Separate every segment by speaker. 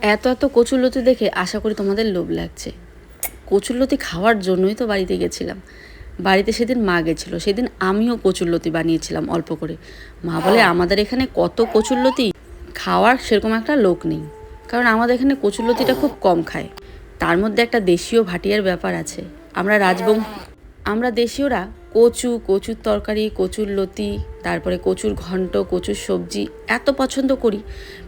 Speaker 1: এত এত কচুরলতি দেখে আশা করি তোমাদের লোভ লাগছে। কচুরলতি খাওয়ার জন্যই তো বাড়িতে গেছিলাম। বাড়িতে সেদিন মা গেছিল। সেদিন আমিও কচুরলতি বানিয়েছিলাম অল্প করে। মা বলে, আমাদের এখানে কত কচুরলতি খাওয়ার সেরকম একটা লোক নেই। কারণ আমাদের এখানে কচুরলতিটা খুব কম খায়। তার মধ্যে একটা দেশীয় ভাটিয়ার ব্যাপার আছে। আমরা রাজবং আমরা দেশীয়রা কচু, কচুর তরকারি, কচুর লতি, তারপরে কচুর ঘন্ট, কচুর সবজি এত পছন্দ করি।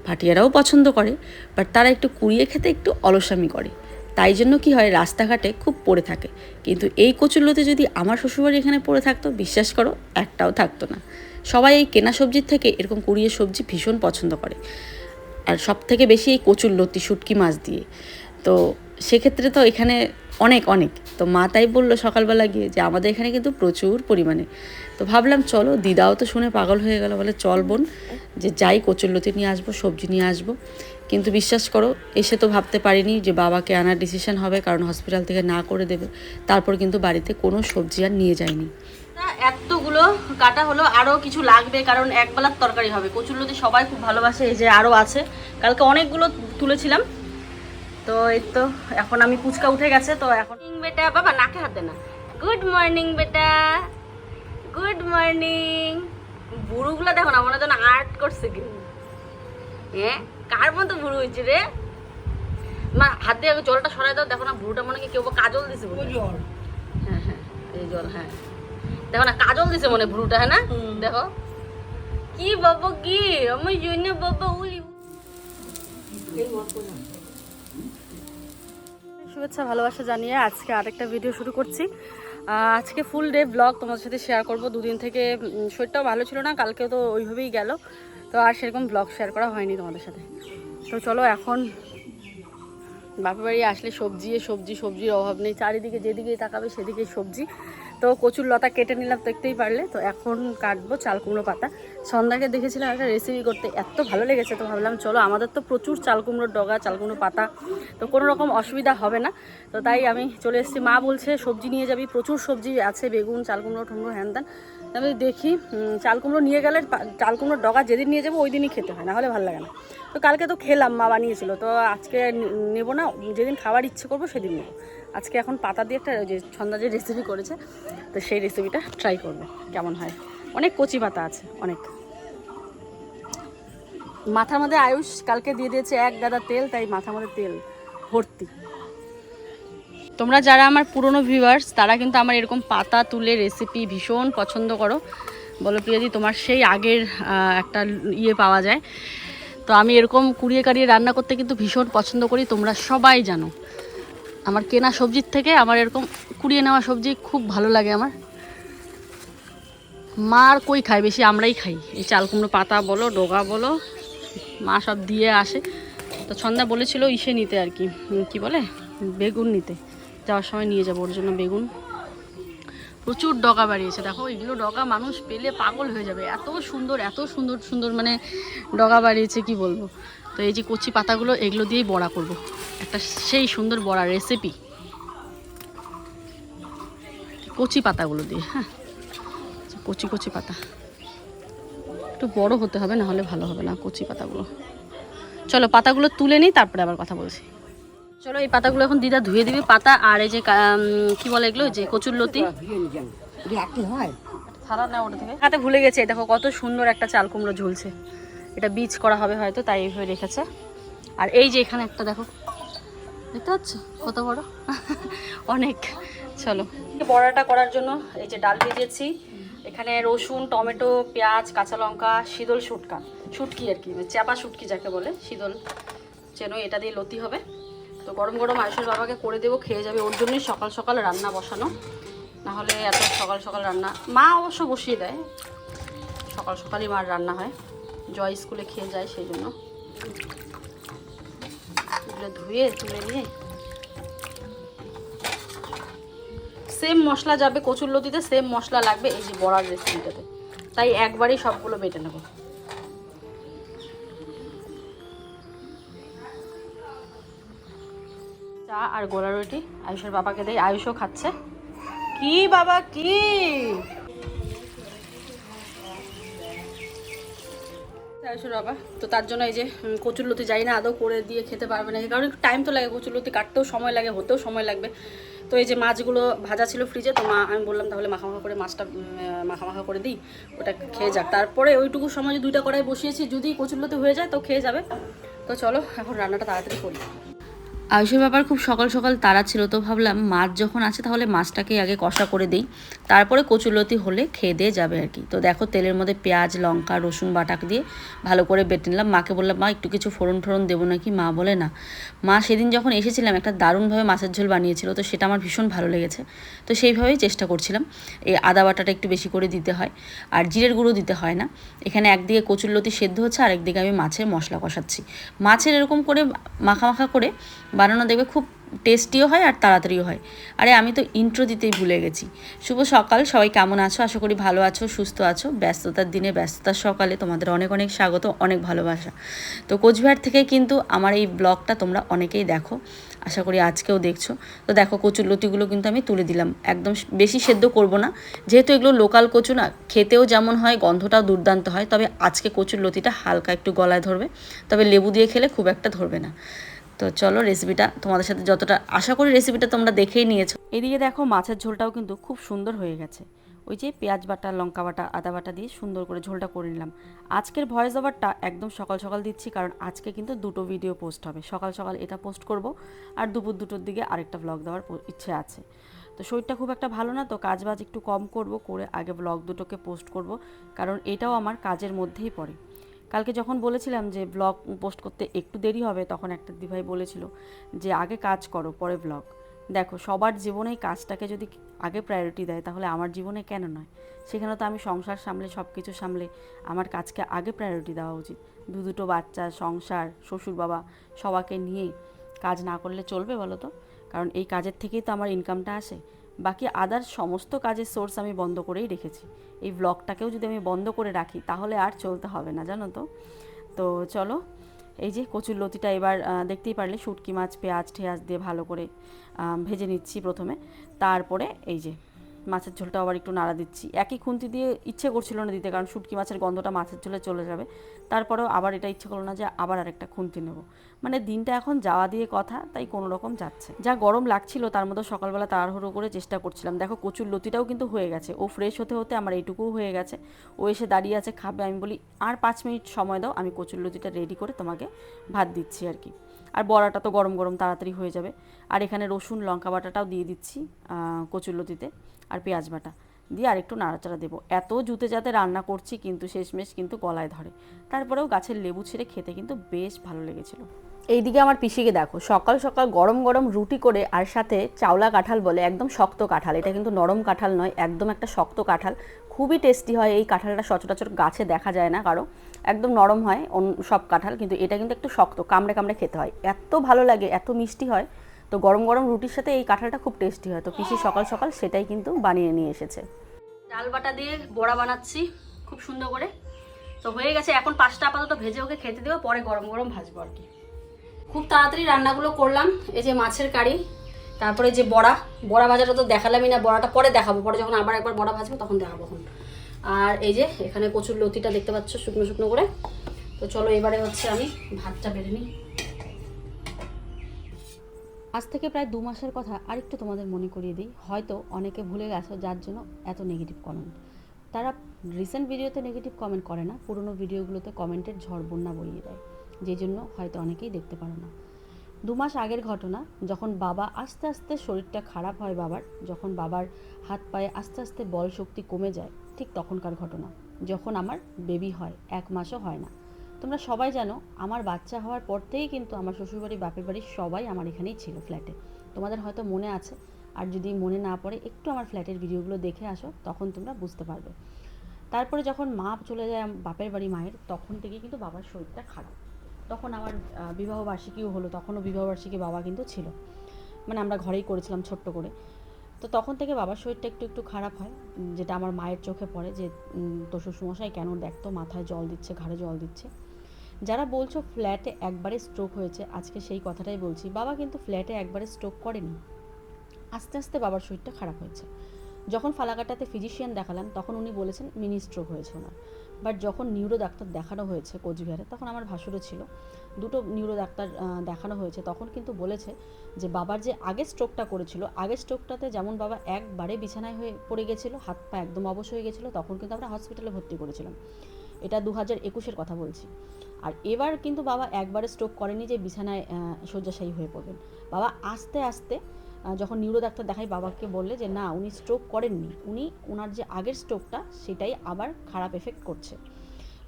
Speaker 1: ভাটিয়ারাও পছন্দ করে বাট তারা একটু কুড়িয়ে খেতে একটু অলসামি করে। তাই জন্য কি হয়, রাস্তাঘাটে খুব পড়ে থাকে। কিন্তু এই কচুর লতি যদি আমার শ্বশুরবাড়ি এখানে পড়ে থাকতো, বিশ্বাস করো, একটাও থাকতো না। সবাই এই কেনা সবজির থেকে এরকম কুড়িয়ে সবজি ভীষণ পছন্দ করে। আর সব থেকে বেশি এই কচুর লতি, শুটকি মাছ দিয়ে। তো সেক্ষেত্রে তো এখানে অনেক অনেক। তো মা তাই বলল সকালবেলা গিয়ে যে আমাদের এখানে কিন্তু প্রচুর পরিমাণে। তো ভাবলাম চলো, দিদাও তো শুনে পাগল হয়ে গেল, বলে চল বোন, যে যাই কচুরলতি নিয়ে আসব, সবজি নিয়ে আসব। কিন্তু বিশ্বাস করো, এসে তো ভাবতে পারিনি যে বাবাকে আনার ডিসিশন হবে, কারণ হসপিটাল থেকে না করে দেবে। তারপর কিন্তু বাড়িতে কোনো সবজি আর নিয়ে যায়নি। এতগুলো কাটা হলো আরও কিছু লাগবে, কারণ একবেলার তরকারি হবে। কচুরলতি সবাই খুব ভালোবাসে, এই যে আরও আছে। কালকে অনেকগুলো তুলেছিলাম তো এই তো এখন আমি কুচকা উঠে গেছে তো এখন বেটা বাবা নাকে হাতে না। গুড মর্নিং বেটা। গুড মর্নিং বুড়োগুলো দেখো না মনে হয় আর্ট করছে কি হ্যাঁ কার মতো বুড়ো হয়েছে রে? মা হাত জলটা সরাই দাও দেখো না বুড়োটা মনে হয় কেউ বা কাজল দিছে বলে হ্যাঁ হ্যাঁ এই জল হ্যাঁ। দেখো না কাজল দিছে মনে হয় ভুরুটা হ্যাঁ না? দেখো। কি বাবা কি আমার জন্য বাবা উলি শুভেচ্ছা, ভালোবাসা জানিয়ে আজকে আরেকটা ভিডিও শুরু করছি। আজকে ফুল ডে ব্লগ তোমাদের সাথে শেয়ার করব। দুদিন থেকে শরীরটাও ভালো ছিল না কালকে তো ওইভাবেই গেল। তো আর সেরকম ব্লগ শেয়ার করা হয়নি তোমাদের সাথে। তো চলো এখন বাপের বাড়ি আসলে সবজি সবজি, সবজির অভাব নেই। চারিদিকে যেদিকেই তাকাবে সেদিকেই সবজি। তো কচুর লতা কেটে নিলাম, দেখতেই পারলে। তো এখন কাটবো চাল কুমড়ো পাতা। সন্ধ্যাকে দেখেছিলাম একটা রেসিপি করতে এত ভালো লেগেছে তো ভাবলাম চলো আমাদের তো প্রচুর চাল কুমড়োর ডগা চাল কুমড়ো পাতা তো কোনো রকম অসুবিধা হবে না। তো তাই আমি চলে এসেছি। মা বলছে সবজি নিয়ে যাবি প্রচুর সবজি আছে বেগুন চাল কুমড়ো টুমড়ো হ্যান ত্যান। আমি দেখি উম, চাল কুমড়ো নিয়ে গেলে পা- চাল কুমড়োর ডগা যেদিন নিয়ে যাব ওই দিনই খেতে হয় না হলে ভালো লাগে না। তো কালকে তো খেলাম মা বানিয়েছিল তো আজকে নেব না যেদিন খাবার ইচ্ছে করব সেদিন নেব। আজকে এখন পাতা দিয়ে একটা যে ছন্দা যে রেসিপি করেছে তো সেই রেসিপিটা ট্রাই করব কেমন হয়। অনেক কচি পাতা আছে অনেক। মাথার মধ্যে আয়ুষ কালকে দিয়ে দিয়েছে এক গাদা তেল, তাই মাথার মধ্যে তেল ভর্তি। তোমরা যারা আমার পুরনো ভিউয়ার্স তারা কিন্তু আমার এরকম পাতা তুলে রেসিপি ভীষণ পছন্দ করো। বলো প্রিয়াদি তোমার সেই আগের একটা ইয়ে পাওয়া যায়। তো আমি এরকম কুড়িয়ে কাড়িয়ে রান্না করতে কিন্তু ভীষণ পছন্দ করি, তোমরা সবাই জানো। আমার কেনা সবজির থেকে আমার এরকম কুড়িয়ে নেওয়া সবজি খুব ভালো লাগে আমার। মার কই খায়? বেশি আমরাই খাই। এই চাল কুমড়ো পাতা বলো, ডোগা বলো মা সব দিয়ে আসে। তো ছন্দা বলেছিল ইসে নিতে আর কি। কি বলে? বেগুন নিতে। যাওয়ার সময় নিয়ে যাব, ওর জন্য বেগুন। প্রচুর ডগা বাড়িয়েছে। দেখো, এগুলো ডগা মানুষ পেলে পাগল হয়ে যাবে। এত সুন্দর এত সুন্দর সুন্দর মানে ডগা বাড়িয়েছে, কি বলব? তো এই যে কচি পাতাগুলো, এগুলো দিয়েই বড়া করব। একটা সেই সুন্দর বড়া রেসিপি কচি পাতাগুলো দিয়ে হ্যাঁ। কচি কচি পাতা। একটু বড় হতে হবে না হলে ভালো হবে না কচি পাতাগুলো। চলো পাতাগুলো তুলে নিই, তারপরে আবার কথা বলছি। চলো এই পাতাগুলো এখন দিদা ধুয়ে দিবি, পাতা আর এই যে কা- বলে এগুলো যে কচুর লতি। হাতে ভুলে গেছে, দেখো কত সুন্দর একটা চাল কুমড়ো ঝুলছে। এটা বীজ করা হবে হয়তো, তাই এইভাবে রেখেছে। আর এই যে এখানে একটা, দেখো। দেখতে পাচ্ছ? কত বড়? অনেক। চলো। বড়াটা করার জন্য এই যে ডাল ভেজেছি এখানে রসুন, টমেটো, পেঁয়াজ, কাঁচা লঙ্কা, শীতল শুটকা। শুটকি আর কি চাপা শুটকি যাকে বলে, শীতল। যেন এটা দিয়ে লতি হবে। তো গরম গরম আয়ুষের বাবাকে করে দেবো, খেয়ে যাবে। ওর জন্যই সকাল সকাল রান্না বসানো। নাহলে এত সকাল সকাল রান্না মা অবশ্য বসিয়ে দেয়। সকাল সকালই মার রান্না হয়। জয় স্কুলে খেয়ে যায় সেই জন্য। এগুলো ধুয়ে তুলে নিয়ে সেম মশলা যাবে কচুর লতিতে সেম মশলা লাগবে এই যে বড়ার রেসিপিটাতে তাই একবারই সবগুলো বেটে নেব। চা আর গোলা রুটি আয়ুষের বাবাকে দেয় আয়ুষও খাচ্ছে। কি বাবা কি?
Speaker 2: আড়াইশো বাবা তো তার জন্য এই যে উম, কচুরলতি যাই না আদৌ করে দিয়ে খেতে পারবে না কারণ টাইম তো লাগে কচুরলতি কাটতেও সময় লাগে হতেও সময় লাগবে। তো এই যে মাছগুলো ভাজা ছিল ফ্রিজে তো মা, আমি বললাম তাহলে মাখা মাখা করে মাছটা মাখামাখা মাখা মাখা করে দিই, ওটা খেয়ে যাক। তারপরে ওইটুকু সময় দুইটা কড়াই বসিয়েছি, যদি কচুরলোতে হয়ে যায়, তো খেয়ে যাবে। তো চলো, এখন রান্নাটা তাড়াতাড়ি করি। আয়ুষের ব্যাপার খুব সকাল সকাল তারা ছিল, তো ভাবলাম মাছ যখন আছে তাহলে মাছটাকে আগে কষা করে দিই। তারপরে কচুলতি হলে খেয়ে দিয়ে যাবে আর কি। তো দেখো তেলের মধ্যে পেঁয়াজ, লঙ্কা, রসুন বাটাক দিয়ে ভালো করে বেটে নিলাম। মাকে বললাম, মা, একটু কিছু ফোড়ন ফোড়ন দেবো নাকি? মা বলে, না। মা সেদিন যখন এসেছিলাম, একটা দারুণভাবে মাছের ঝোল বানিয়েছিল, তো সেটা আমার ভীষণ ভালো লেগেছে। তো সেইভাবেই চেষ্টা করছিলাম। এই আদা বাটাটা একটু বেশি করে দিতে হয়, আর জিরের গুঁড়ো দিতে হয় না। এখানে একদিকে কচুরলতি সেদ্ধ হচ্ছে আর একদিকে আমি মাছের মশলা কষাচ্ছি। মাছের এরকম করে মাখা মাখা করে বানানো দেখবে খুব টেস্টিও হয় আর তাড়াতাড়িও হয়। আরে আমি তো ইন্ট্রো দিতেই ভুলে গেছি। শুভ সকাল, সবাই কেমন আছো? আশা করি ভালো আছো, সুস্থ আছো। ব্যস্ততার দিনে, ব্যস্ততার সকালে তোমাদের অনেক অনেক স্বাগত, অনেক ভালোবাসা। তো কোচবিহার থেকে কিন্তু আমার এই ব্লগটা তোমরা অনেকেই দেখো, আশা করি আজকেও দেখছ। তো দেখো কচুর লতিগুলো কিন্তু আমি তুলে দিলাম। একদম বেশি সেদ্ধ করব না। যেহেতু এগুলো লোকাল কচু না, খেতেও যেমন হয়, গন্ধটাও দুর্দান্ত হয়, তবে আজকে কচুর লতিটা হালকা একটু গলায় ধরবে। তবে লেবু দিয়ে খেলে খুব একটা ধরবে না। তো চলো রেসিপিটা তোমাদের সাথে যতটা আশা করি রেসিপিটা তোমরা দেখেই নিয়েছো। এদিকে দেখো মাছের ঝোলটাও কিন্তু খুব সুন্দর হয়ে গেছে। ওই যে পেঁয়াজ বাটা, লঙ্কা বাটা, আদা বাটা দিয়ে সুন্দর করে ঝোলটা করে নিলাম। আজকের ভয়েস ওভারটা একদম সকাল সকাল দিচ্ছি কারণ আজকে কিন্তু দুটো ভিডিও পোস্ট হবে। সকাল সকাল এটা পোস্ট করব আর দুপুর দুটোর দিকে আরেকটা ব্লগ দেওয়ার ইচ্ছে আছে। তো শরীরটা খুব একটা ভালো না, তো কাজ বাজ একটু কম করব, করে আগে ব্লগ দুটোকে পোস্ট করব, কারণ এটাও আমার কাজের মধ্যেই পড়ে। কালকে যখন বলেছিলাম যে ব্লগ পোস্ট করতে একটু দেরি হবে, তখন একটা দিভাই বলেছিল যে, আগে কাজ করো, পরে ব্লগ দেখো, সবার জীবনেই কাজটাকে যদি আগে প্রায়োরিটি দেয়, তাহলে আমার জীবনে কেন নয়? সেখানে তো আমি সংসার সামলে সব কিছু সামলে আমার কাজকে আগে প্রায়োরিটি দেওয়া উচিত। দু দুটো বাচ্চা, সংসার, শ্বশুর, বাবা সবাইকে নিয়ে কাজ না করলে চলবে বলো তো? কারণ এই কাজের থেকেই তো আমার ইনকামটা আসে। বাকি আদার সমস্ত কাজের সোর্স আমি বন্ধ করেই রেখেছি। এই ব্লগটাকেও যদি আমি বন্ধ করে রাখি, তাহলে আর চলতে হবে না, জানো তো? তো চলো, এই যে কচুর লতিটা এবার দেখতেই পারলে শুটকি মাছ, পেঁয়াজ, ঠেয়াজ দিয়ে ভালো করে ভেজে নিচ্ছি প্রথমে। তারপরে এই যে মাছের ঝোলটা আবার একটু নাড়া দিচ্ছি। একই খুন্তি দিয়ে ইচ্ছে করছিল না দিতে, কারণ শুটকি মাছের গন্ধটা মাছের ঝোলে চলে যাবে। তারপরেও আবার এটা ইচ্ছে করল না যে আবার আরেকটা খুন্তি নেব। মানে দিনটা এখন যাওয়া দিয়ে কথা, তাই কোনো রকম যাচ্ছে। যা গরম লাগছিল, তার মধ্যে সকালবেলা তাড়াহুড়ো করে চেষ্টা করছিলাম। দেখো, কচুর লতিটাও কিন্তু হয়ে গেছে। ও ফ্রেশ হতে হতে আমার এইটুকুও হয়ে গেছে। ও এসে দাঁড়িয়ে আছে, খাবে। আমি বলি, আর পাঁচ মিনিট সময় দাও, আমি কচুর লতিটা রেডি করে তোমাকে ভাত দিচ্ছি আর কি। বড়াটা তো গরম গরম তাড়াতাড়ি হয়ে যাবে। আর এখানে রসুন লঙ্কা বাটাটাও দিয়ে দিচ্ছি আহ, কচুর লতিতে আর পেঁয়াজ বাটা। দিয়ে আর একটু নাড়াচাড়া দেবো। এত জুতে যাতে রান্না করছি কিন্তু শেষমেশ কিন্তু গলায় ধরে। তারপরেও গাছের লেবু ছিঁড়ে খেতে কিন্তু বেশ ভালো লেগেছিল। এইদিকে আমার পিসিকে দেখো সকাল সকাল গরম গরম রুটি করে আর সাথে চাওলা কাঁঠাল বলে একদম শক্ত কাঁঠাল। এটা কিন্তু নরম কাঁঠাল নয় একদম একটা শক্ত কাঁঠাল। খুবই টেস্টি হয় এই কাঁঠালটা সচরাচর গাছে দেখা যায় না কারও। একদম নরম হয় সব কাঁঠাল, কিন্তু এটা কিন্তু একটু শক্ত, কামড়ে কামড়ে খেতে হয়। এত ভালো লাগে, এত মিষ্টি হয়। তো গরম গরম রুটির সাথে এই কাঁঠালটা খুব টেস্টি হয়। তো পিসি সকাল সকাল সেটাই কিন্তু বানিয়ে নিয়ে এসেছে। ডাল বাটা দিয়ে বড়া বানাচ্ছি, খুব সুন্দর করে। তো হয়ে গেছে, এখন পাঁচটা আপাতত ভেজে ওকে খেতে দেবো, পরে গরম গরম ভাজবো আর কি। খুব তাড়াতাড়ি রান্নাগুলো করলাম, এই যে মাছের কারি, তারপরে যে বড়া বড়া ভাজাটা তো দেখালামই না, বড়াটা পরে দেখাবো, পরে যখন আবার একবার বড়া ভাজবো তখন দেখাবো আর এই যে এখানে কচুর লতিটা দেখতে পাচ্ছ শুকনো শুকনো করে। তো চলো এবারে হচ্ছে আমি ভাতটা বেড়ে নিই। আজ থেকে প্রায় দু মাসের কথা আরেকটু তোমাদের মনে করিয়ে দিই। হয়তো অনেকে ভুলে গেছো যার জন্য এত নেগেটিভ কমেন্ট তারা রিসেন্ট ভিডিওতে নেগেটিভ কমেন্ট করে না, পুরনো ভিডিওগুলোতে কমেন্টের ঝড় বন্যা বইয়ে দেয়, যে জন্য হয়তো অনেকেই দেখতে পারো না। দু মাস আগের ঘটনা, যখন বাবা আস্তে আস্তে শরীরটা খারাপ হয় বাবার, যখন বাবার হাত পায়ে আস্তে আস্তে বল শক্তি কমে যায় ঠিক তখনকার ঘটনা, যখন আমার বেবি হয়, এক মাসও হয় না। তোমরা সবাই জানো, আমার বাচ্চা হওয়ার পর থেকেই কিন্তু আমার শ্বশুরবাড়ি, বাপের বাড়ির সবাই আমার এখানেই ছিল ফ্ল্যাটে তোমাদের হয়তো মনে আছে, আর যদি মনে না পড়ে, একটু আমার ফ্ল্যাটের ভিডিওগুলো দেখে আসো, তখন তোমরা বুঝতে পারবে। তারপরে যখন মা চলে যায় বাপের বাড়ি মায়ের, তখন থেকে কিন্তু বাবার শরীরটা খারাপ। তখন আমার বিবাহবার্ষিকীও হলো, তখনও বিবাহবার্ষিকী বাবা কিন্তু ছিল। মানে আমরা ঘরেই করেছিলাম ছোট্ট করে। তো তখন থেকে বাবার শরীরটা একটু একটু খারাপ হয় যেটা আমার মায়ের চোখে পড়ে যে তোর শ্বশুরমশাই কেন দেখতো, মাথায় জল দিচ্ছে, ঘাড়ে জল দিচ্ছে। যারা বলছো ফ্ল্যাটে একবারে স্ট্রোক হয়েছে, আজকে সেই কথাটাই বলছি। বাবা কিন্তু ফ্ল্যাটে একবারে স্ট্রোক করেনি। আস্তে আস্তে বাবার শরীরটা খারাপ হয়েছে।
Speaker 1: যখন ফালাকাটাতে ফিজিশিয়ান দেখালাম, তখন উনি বলেছেন, মিনি স্ট্রোক হয়েছে ওনার। বাট যখন নিউরো ডাক্তার দেখানো হয়েছে কোচবিহারে, তখন আমার ভাসুরও ছিল। দুটো নিউরো ডাক্তার দেখানো হয়েছে। তখন কিন্তু বলেছে যে, বাবার যে আগের স্ট্রোকটা করেছিল আগের স্ট্রোকটাতে যেমন বাবা একবারে বিছানায় হয়ে পড়ে গেছিল, হাত পা একদম অবশ হয়ে গেছিল, তখন কিন্তু আমরা হসপিটালে ভর্তি করেছিলাম। এটা দু হাজার একুশের কথা বলছি। আর এবার কিন্তু বাবা একবারে স্ট্রোক করেনি যে বিছানায় শয্যাশায়ী হয়ে পড়বেন। বাবা আস্তে আস্তে যখন নিউরো ডাক্তার দেখাই বাবাকে বললে যে, না, উনি স্ট্রোক করেননি। উনি ওনার যে আগের স্ট্রোকটা সেটাই আবার খারাপ এফেক্ট করছে।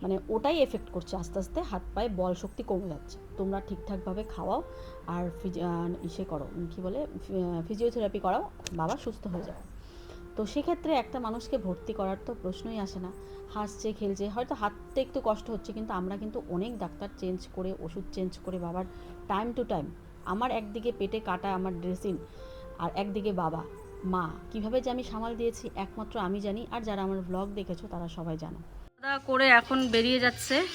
Speaker 1: মানে ওটাই এফেক্ট করছে, আস্তে আস্তে হাত পায়ে বল শক্তি কমে যাচ্ছে। তোমরা ঠিকঠাকভাবে খাওয়াও আর ফিজি- ইসে করো কি বলে ফিজিওথেরাপি করাও, বাবা সুস্থ হয়ে যাবে। তো সেক্ষেত্রে একটা মানুষকে ভর্তি করার তো প্রশ্নই আসে না। হাসছে, খেলছে, হয়তো হাতটা একটু কষ্ট হচ্ছে, কিন্তু আমরা কিন্তু অনেক ডাক্তার চেঞ্জ করে, ওষুধ চেঞ্জ করে, বাবার টাইম টু টাইম আমার একদিকে পেটে কাটা আমার ড্রেসিং আর একদিকে বাবা। মা কীভাবে যে আমি সামাল দিয়েছি একমাত্র আমি জানি আর যারা আমার ব্লগ দেখেছ তারা সবাই জানো। খাওয়া করে এখন বেরিয়ে যাচ্ছে।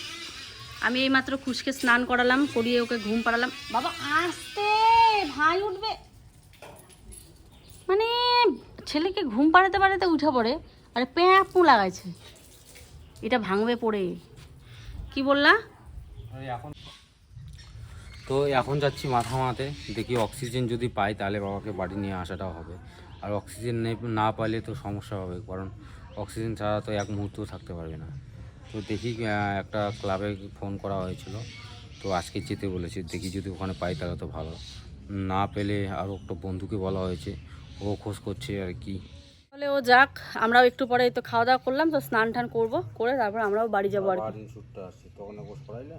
Speaker 1: আমি এইমাত্র খুশকে স্নান করালাম করিয়ে ওকে ঘুম পাড়ালাম। বাবা আসতে! ভাই উঠবে। মানে ছেলেকে ঘুম পাড়াতে পাড়াতে উঠে পড়ে আরে প্যাঁপু লাগাইছে। এটা ভাঙবে পড়ে। কি বললা?
Speaker 3: এখন তো এখন যাচ্ছি মাথা মাতে দেখি অক্সিজেন যদি পাই তাহলে বাবাকে বাড়ি নিয়ে আসাটাও হবে। আর অক্সিজেন নে- না পাইলে তো সমস্যা হবে কারণ অক্সিজেন ছাড়া তো এক মুহূর্তও থাকতে পারবে না। তো দেখি একটা ক্লাবে ফোন করা হয়েছিল তো আজকে যেতে বলেছে দেখি যদি ওখানে পাই তাহলে তো ভালো। না পেলে আরও একটা বন্ধুকে বলা হয়েছে ও খোঁজ করছে আর কি।
Speaker 1: তাহলে ও যাক আমরাও একটু পরে তো খাওয়া দাওয়া করলাম তো স্নান টান করব করে তারপর আমরাও বাড়ি যাব আর কি।
Speaker 3: তখন বস করাইলে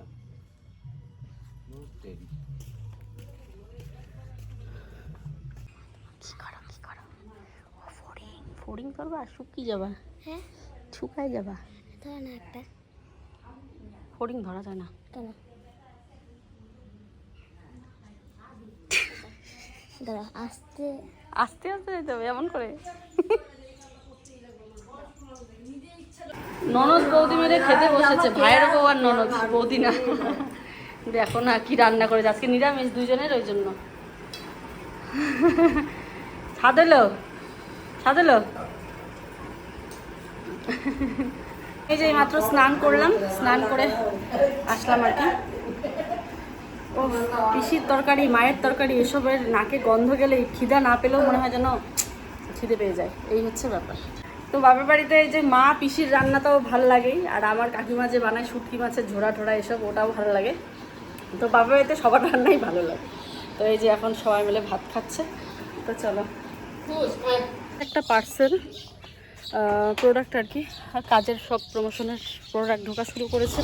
Speaker 1: কি করো কি করো ও ফড়িং ফড়িং করবা? শুকি যাবা?
Speaker 4: হ্যাঁ।
Speaker 1: শুকায় যাবা?
Speaker 4: ধর না একটা।
Speaker 1: ফড়িং ধরা যায় না।
Speaker 4: কেন দাঁড়া আস্তে।
Speaker 1: আস্তে আস্তে যেতে হবে এমন করে। ননদ বৌদি মেরে খেতে বসেছে। ভাইয়ের বউ আর ননদ বৌদি না। দেখো না কি রান্না করেছে। আজকে নিরামিষ দুইজনের ওই জন্য। ছাদ এলো এই যে মাত্র স্নান করলাম স্নান করে আসলাম আর কি। ও পিসির তরকারি মায়ের তরকারি এসবের নাকে গন্ধ গেলে খিদা না পেলেও মনে হয় যেন খিদে পেয়ে যায়। এই হচ্ছে ব্যাপার। তো বাবার বাড়িতে এই যে মা পিসির রান্নাটাও ভালো লাগেই আর আমার কাকিমা যে বানায় শুটকি মাছের ঝোড়া টোড়া এসব ওটাও ভালো লাগে। তো বাবার বাড়িতে সবার রান্নাই ভালো লাগে। তো এই যে এখন সবাই মিলে ভাত খাচ্ছে। তো চলো। একটা পার্সেল প্রোডাক্ট আর কি কাজের সব প্রমোশনের প্রোডাক্ট ঢোকা শুরু করেছে।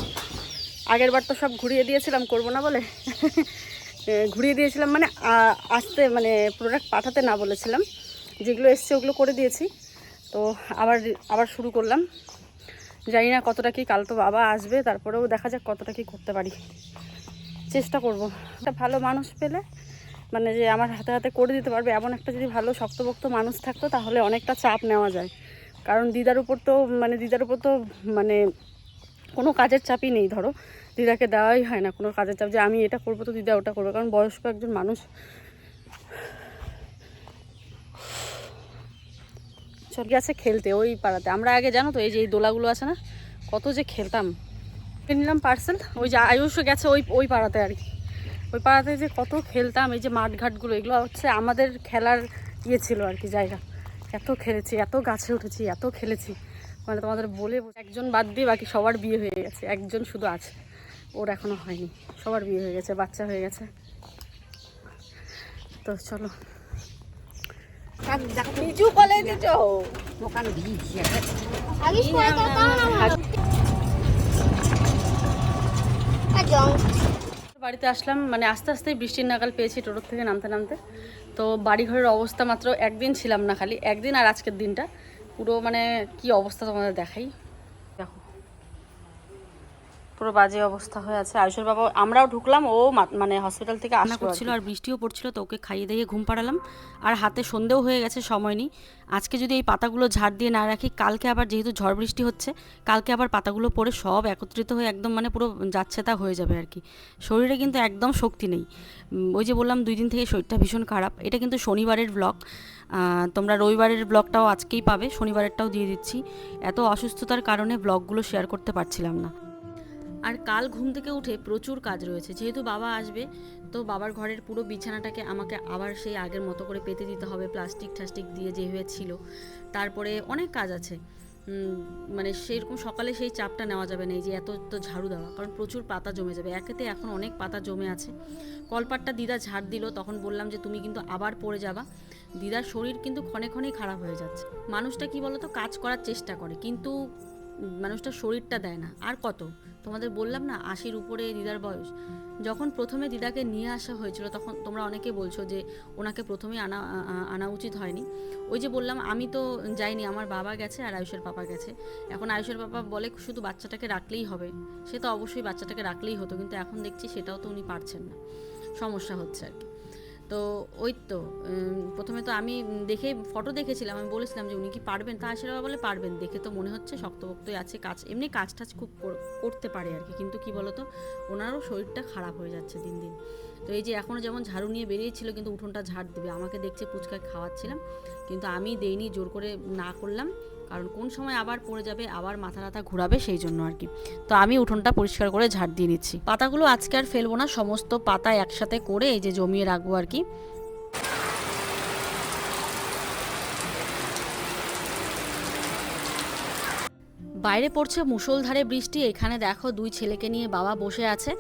Speaker 1: আগের বার তো সব ঘুরিয়ে দিয়েছিলাম, করব না বলে? ঘুরিয়ে দিয়েছিলাম মানে আসতে মানে প্রোডাক্ট পাঠাতে না বলেছিলাম। যেগুলো এসছে ওগুলো করে দিয়েছি। তো আবার আবার শুরু করলাম। জানি না কতটা কি, কাল তো বাবা আসবে, তারপরেও দেখা যাক কতটা কি করতে পারি। চেষ্টা করব। একটা ভালো মানুষ পেলে মানে যে আমার হাতে হাতে করে দিতে পারবে, এমন একটা যদি ভালো শক্তপোক্ত মানুষ থাকতো, তাহলে অনেকটা চাপ নেওয়া যায়। কারণ দিদার উপর তো মানে দিদার উপর তো মানে কোনো কাজের চাপই নেই, ধরো। দিদাকে দেওয়াই হয় না কোনো কাজের চাপ যে আমি এটা করব তো দিদা ওটা করব, কারণ বয়স্ক একজন মানুষ। চল গেছে খেলতে, ওই পাড়াতে। আমরা আগে জানো তো, এই যে এই দোলাগুলো আছে না, কত যে খেলতাম। নিলাম পার্সেল ওই যে আয়ুষও গেছে ওই ওই পাড়াতে আর কি। ওই পাড়াতে যে কত খেলতাম, এই যে মাঠঘাটগুলো, এগুলো হচ্ছে আমাদের খেলার ইয়ে ছিল আর কি, জায়গা। এত খেলেছি এত গাছে উঠেছি এত খেলেছি। মানে তোমাদের বলে একজন বাদ দিয়ে বাকি সবার বিয়ে হয়ে গেছে একজন শুধু আছে। ওর এখনও হয়নি সবার বিয়ে হয়ে গেছে বাচ্চা হয়ে গেছে। তো চলো। নিচু কলে বাড়িতে আসলাম মানে আস্তে আস্তেই বৃষ্টির নাগাল পেয়েছি টোটোর থেকে নামতে নামতে। তো বাড়িঘরের অবস্থা মাত্র একদিন ছিলাম না খালি, একদিন আর আজকের দিনটা। পুরো মানে কি অবস্থা তোমাদের দেখাই। দেখো
Speaker 2: পুরো বাজে অবস্থা হয়ে আছে। আয়ুষের বাবা আমরাও ঢুকলাম ও মানে হসপিটাল থেকে আসা করছিল আর বৃষ্টিও পড়ছিল তো ওকে খাইয়ে দিয়ে ঘুম পাড়ালাম। আর হাতে সন্ধেও হয়ে গেছে সময় নেই। আজকে যদি এই পাতাগুলো ঝাড় দিয়ে না রাখি কালকে আবার যেহেতু ঝড় বৃষ্টি হচ্ছে কালকে আবার পাতাগুলো পড়ে সব একত্রিত হয়ে একদম মানে পুরো যাচ্ছে তা হয়ে যাবে আর কি। শরীরে কিন্তু একদম শক্তি নেই। ওই যে বললাম দুই দিন থেকে শরীরটা ভীষণ খারাপ। এটা কিন্তু শনিবারের ব্লগ তোমরা রবিবারের ব্লগটাও আজকেই পাবে শনিবারেরটাও দিয়ে দিচ্ছি। এত অসুস্থতার কারণে ব্লগগুলো শেয়ার করতে পারছিলাম না। আর কাল ঘুম থেকে উঠে প্রচুর কাজ রয়েছে। যেহেতু বাবা আসবে, তো বাবার ঘরের পুরো বিছানাটাকে আমাকে আবার সেই আগের মতো করে পেতে দিতে হবে, প্লাস্টিক ঠাস্টিক দিয়ে যেভাবে ছিল। তারপরে অনেক কাজ আছে। মানে সেরকম সকালে সেই চাপটা নেওয়া যাবে না, এই যে এত তো ঝাড়ু দেওয়া, কারণ প্রচুর পাতা জমে যাবে। একেতে এখন অনেক পাতা জমে আছে। কলপাটটা দিদা ঝাড় দিল, তখন বললাম যে তুমি কিন্তু আবার পড়ে যাবা। দিদার শরীর কিন্তু ক্ষণে ক্ষণেই খারাপ হয়ে যাচ্ছে। মানুষটা কি বলতো, কাজ করার চেষ্টা করে, কিন্তু মানুষটা শরীরটা দেয় না। আর কত? তোমাদের বললাম না, আশির উপরে দিদার বয়স। যখন প্রথমে দিদাকে নিয়ে আসা হয়েছিল, তখন তোমরা অনেকে বলছো যে ওনাকে প্রথমে আনা আনা উচিত হয়নি। ওই যে বললাম, আমি তো যাইনি, আমার বাবা গেছে আর আয়ুষের পাপা গেছে। এখন আয়ুষের পাপা বলে শুধু বাচ্চাটাকে রাখলেই হবে। সে তো অবশ্যই বাচ্চাটাকে রাখলেই হতো, কিন্তু এখন দেখছি সেটাও তো উনি পারছেন না। সমস্যা হচ্ছে আর কি। তো ওই তো প্রথমে তো আমি দেখে ফটো দেখেছিলাম, আমি বলেছিলাম যে উনি কি পারবেন? তা আশীর্বাদ বলে পারবেন। দেখে তো মনে হচ্ছে শক্তপোক্তই আছে কাজ, এমনি কাজ টাজ খুব করতে পারে আর কি। কিন্তু কি বলতো, ওনারও শরীরটা খারাপ হয়ে যাচ্ছে দিন দিন। তো এই যে এখনও যেমন ঝাড়ু নিয়ে বেরিয়েছিল, কিন্তু উঠোনটা ঝাড় দেবে। আমাকে দেখছে পুচকায় খাওয়াচ্ছিলাম। কিন্তু আমি দেইনি, জোর করে না করলাম। কারণ কোন সময় আবার পড়ে যাবে, আবার মাথা টাথা ঘুরাবে সেই জন্য আর কি। তো আমি উঠোনটা পরিষ্কার করে ঝাড় দিয়ে নিচ্ছি। পাতাগুলো আজকে আর ফেলব না, সমস্ত পাতা একসাথে করে এই যে জমিয়ে রাখব আর কি। বাইরে পড়ছে মুষলধারে বৃষ্টি। এখানে দেখো দুই ছেলেকে নিয়ে বাবা বসে আছে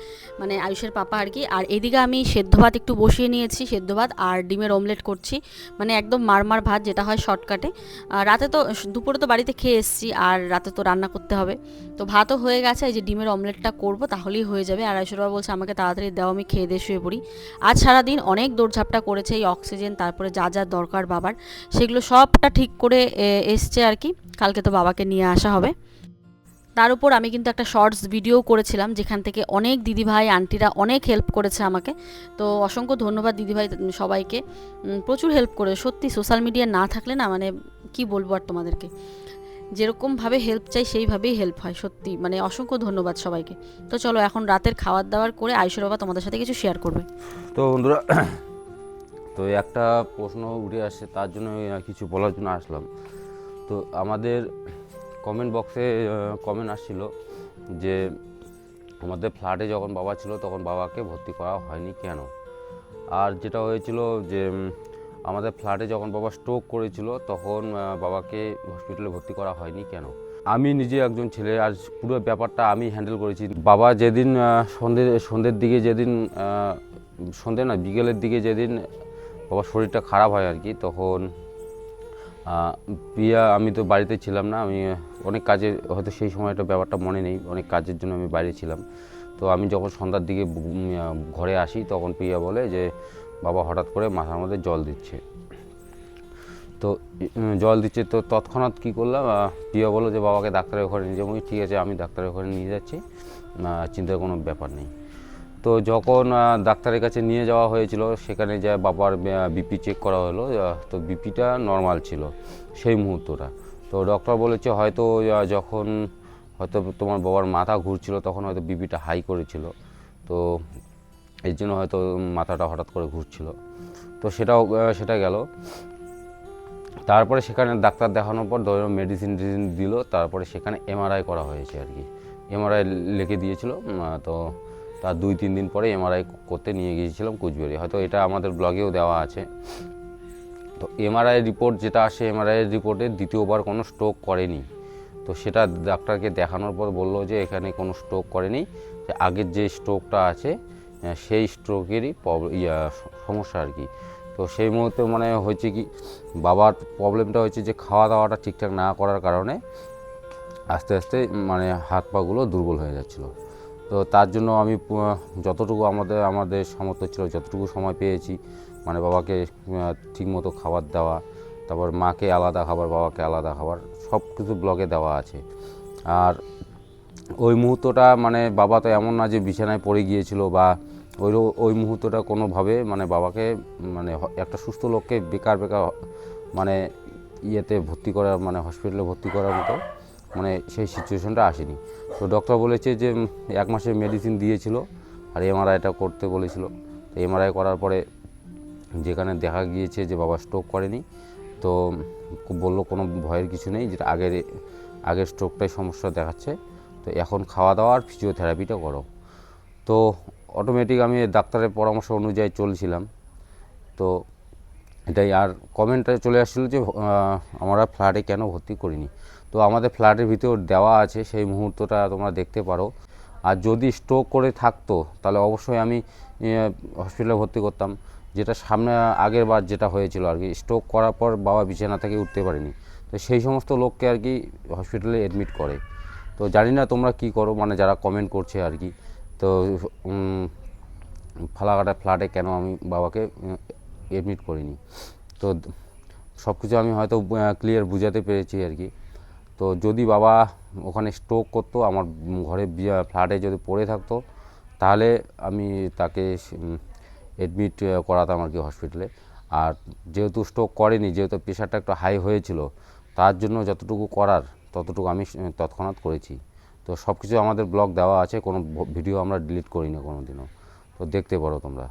Speaker 2: মানে আয়ুষের পাপা আর কি। আর এদিকে আমি সেদ্ধ ভাত একটু বসিয়ে নিয়েছি, সেদ্ধ ভাত আর ডিমের অমলেট করছি। মানে একদম মারমার ভাত, যেটা হয় শর্টকাটে। আর রাতে তো দুপুরে তো বাড়িতে খেয়ে এসেছি, আর রাতে তো রান্না করতে হবে। তো ভাতও হয়ে গেছে, এই যে ডিমের অমলেটটা করব, তাহলেই হয়ে যাবে। আর আয়ুষের বাবা বলছে, আমাকে তাড়াতাড়ি দাও, আমি খেয়ে দিয়ে শুয়ে পড়ি। আজ সারাদিন অনেক দৌড়ঝাপটা করেছে, এই অক্সিজেন তারপরে যা যা দরকার বাবার। সেগুলো সবটা ঠিক করে এসছে আর কি। কালকে তো বাবাকে নিয়ে আসা হবে। তার উপর আমি কিন্তু একটা শর্টস ভিডিও করেছিলাম, যেখান থেকে অনেক দিদিভাই, আন্টিরা অনেক হেল্প করেছে আমাকে। তো অসংখ্য ধন্যবাদ দিদিভাই সবাইকে। প্রচুর হেল্প করে সত্যি সোশ্যাল মিডিয়া না থাকলে না মানে কি বলব আর তোমাদেরকে? যেরকমভাবে হেল্প চাই, সেইভাবেই হেল্প হয়, সত্যি। মানে অসংখ্য ধন্যবাদ সবাইকে। তো চলো, এখন রাতের খাবার দাবার করে আয়ুষের বাবা তোমাদের সাথে কিছু শেয়ার করবে।
Speaker 3: তো বন্ধুরা, তো একটা প্রশ্ন উঠে আসছে তার জন্য কিছু বলার জন্য আসলাম। তো আমাদের কমেন্ট বক্সে কমেন্ট আসছিল যে আমাদের ফ্ল্যাটে যখন বাবা ছিল তখন বাবাকে ভর্তি করা হয়নি কেন? আর যেটা হয়েছিল যে আমাদের ফ্ল্যাটে যখন বাবা স্ট্রোক করেছিল তখন বাবাকে হসপিটালে ভর্তি করা হয়নি কেন? আমি নিজে একজন ছেলে আর পুরো ব্যাপারটা আমি হ্যান্ডেল করেছি। বাবা যেদিন আহ, সন্ধে সন্ধ্যের দিকে যেদিন আহ, সন্ধে না বিকেলের দিকে যেদিন বাবার শরীরটা খারাপ হয় আর কি তখন প্রিয়া, আমি তো বাড়িতে ছিলাম না, আমি অনেক কাজে, হয়তো সেই সময়টা ব্যাপারটা মনে নেই, অনেক কাজের জন্য আমি বাইরে ছিলাম। তো আমি যখন সন্ধ্যার দিকে ঘরে আসি, তখন প্রিয়া বলে যে, বাবা, হঠাৎ করে মাথার মধ্যে জল দিচ্ছে। তো জল দিচ্ছে, তো তৎক্ষণাৎ কী করলাম প্রিয়া বলো যে, বাবাকে ডাক্তারের ঘরে নিয়ে যাব। ঠিক আছে, আমি ডাক্তারের ঘরে নিয়ে যাচ্ছি। চিন্তার কোনো ব্যাপার নেই। তো যখন ডাক্তারের কাছে নিয়ে যাওয়া হয়েছিল, সেখানে যা বাবার বিপি চেক করা হলো তো বিপিটা নর্মাল ছিল সেই মুহূর্তটা। তো ডক্টর বলেছে হয়তো যখন হয়তো তোমার বাবার মাথা ঘুরছিল, তখন হয়তো বিপিটা হাই করেছিল। তো এই জন্য হয়তো মাথাটা হঠাৎ করে ঘুরছিল। তো সেটাও সেটা গেল। তারপরে সেখানে ডাক্তার দেখানোর পর ধরো মেডিসিন টেডিসিন দিল, তারপরে সেখানে এমআরআই করা হয়েছে আর কি। এমআরআই লিখে দিয়েছিল তো তার দুই, তিন দিন পরে এমআরআই করতে নিয়ে গিয়েছিলাম কুচবিহারে। হয়তো এটা আমাদের ব্লগেও দেওয়া আছে। তো এমআরআই রিপোর্ট যেটা আসে এমআরআই রিপোর্টে দ্বিতীয়বার কোনো স্ট্রোক করেনি। তো সেটা ডাক্তারকে দেখানোর পর বলল যে এখানে কোনো স্ট্রোক করেনি। যে আগের যে স্ট্রোকটা আছে সেই স্ট্রোকেরই সমস্যা আর কি। তো সেই মুহূর্তে মানে হয়েছে কি, বাবার প্রবলেমটা হয়েছে যে খাওয়া দাওয়াটা ঠিকঠাক না করার কারণে আস্তে আস্তে মানে হাত পাগুলো দুর্বল হয়ে যাচ্ছিল। তো তার জন্য আমি যতটুকু আমাদের আমাদের সামর্থ্য ছিল, যতটুকু সময় পেয়েছি মানে বাবাকে ঠিকমতো খাবার দেওয়া, তারপর মাকে আলাদা খাবার, বাবাকে আলাদা খাবার সব কিছু ব্লগে দেওয়া আছে। আর ওই মুহূর্তটা মানে বাবা তো এমন না যে বিছানায় পড়ে গিয়েছিল বা ওই ওই মুহূর্তটা কোনোভাবে মানে বাবাকে মানে একটা সুস্থ লোককে বেকার বেকার মানে ইয়েতে ভর্তি করার মানে হসপিটালে ভর্তি করার মতো মানে সেই সিচুয়েশনটা আসেনি। তো ডক্টর বলেছে যে এক মাসের মেডিসিন দিয়েছিল আর এমআরআইটা করতে বলেছিল। তো এমআরআই করার পরে যেখানে দেখা গিয়েছে যে বাবা স্ট্রোক করেনি, তো বলল কোনো ভয়ের কিছু নেই, যেটা আগের আগের স্ট্রোকটাই সমস্যা দেখাচ্ছে। তো এখন খাওয়া দাওয়া আর ফিজিওথেরাপিটা করো। তো অটোমেটিক আমি ডাক্তারের পরামর্শ অনুযায়ী চলছিলাম। তো এটাই আর কমেন্টে চলে আসছিল যে আমরা ফ্ল্যাটে কেন ভর্তি করিনি। তো আমাদের ফ্ল্যাটের ভিতর দেওয়া আছে, সেই মুহূর্তটা তোমরা দেখতে পারো। আর যদি স্ট্রোক করে থাকতো, তাহলে অবশ্যই আমি হসপিটালে ভর্তি করতাম। যেটা সামনে, আগের বার যেটা হয়েছিল আর কি স্ট্রোক করার পর বাবা বিছানা থেকে উঠতে পারেনি। তো সেই সমস্ত লোককে আর কি হসপিটালে অ্যাডমিট করে। তো জানি না তোমরা কি করো মানে যারা কমেন্ট করছে আর কি। তো ফালাকাটা ফ্ল্যাটে কেন আমি বাবাকে অ্যাডমিট করিনি। তো সব কিছু আমি হয়তো ক্লিয়ার বুঝাতে পেরেছি আর কি। তো যদি বাবা ওখানে স্ট্রোক করতো, আমার ঘরে ফ্ল্যাটে যদি পড়ে থাকতো, তাহলে আমি তাকে এডমিট করাতাম আর কি হসপিটালে আর যেহেতু স্ট্রোক করেনি, যেহেতু প্রেশারটা একটু হাই হয়েছিল, তার জন্য যতটুকু করার, ততটুকু আমি তৎক্ষণাৎ করেছি। তো সব কিছু আমাদের ব্লগ দেওয়া আছে, কোনো ভিডিও আমরা ডিলিট করি না কোনো দিনও তো দেখতে পারো তোমরা।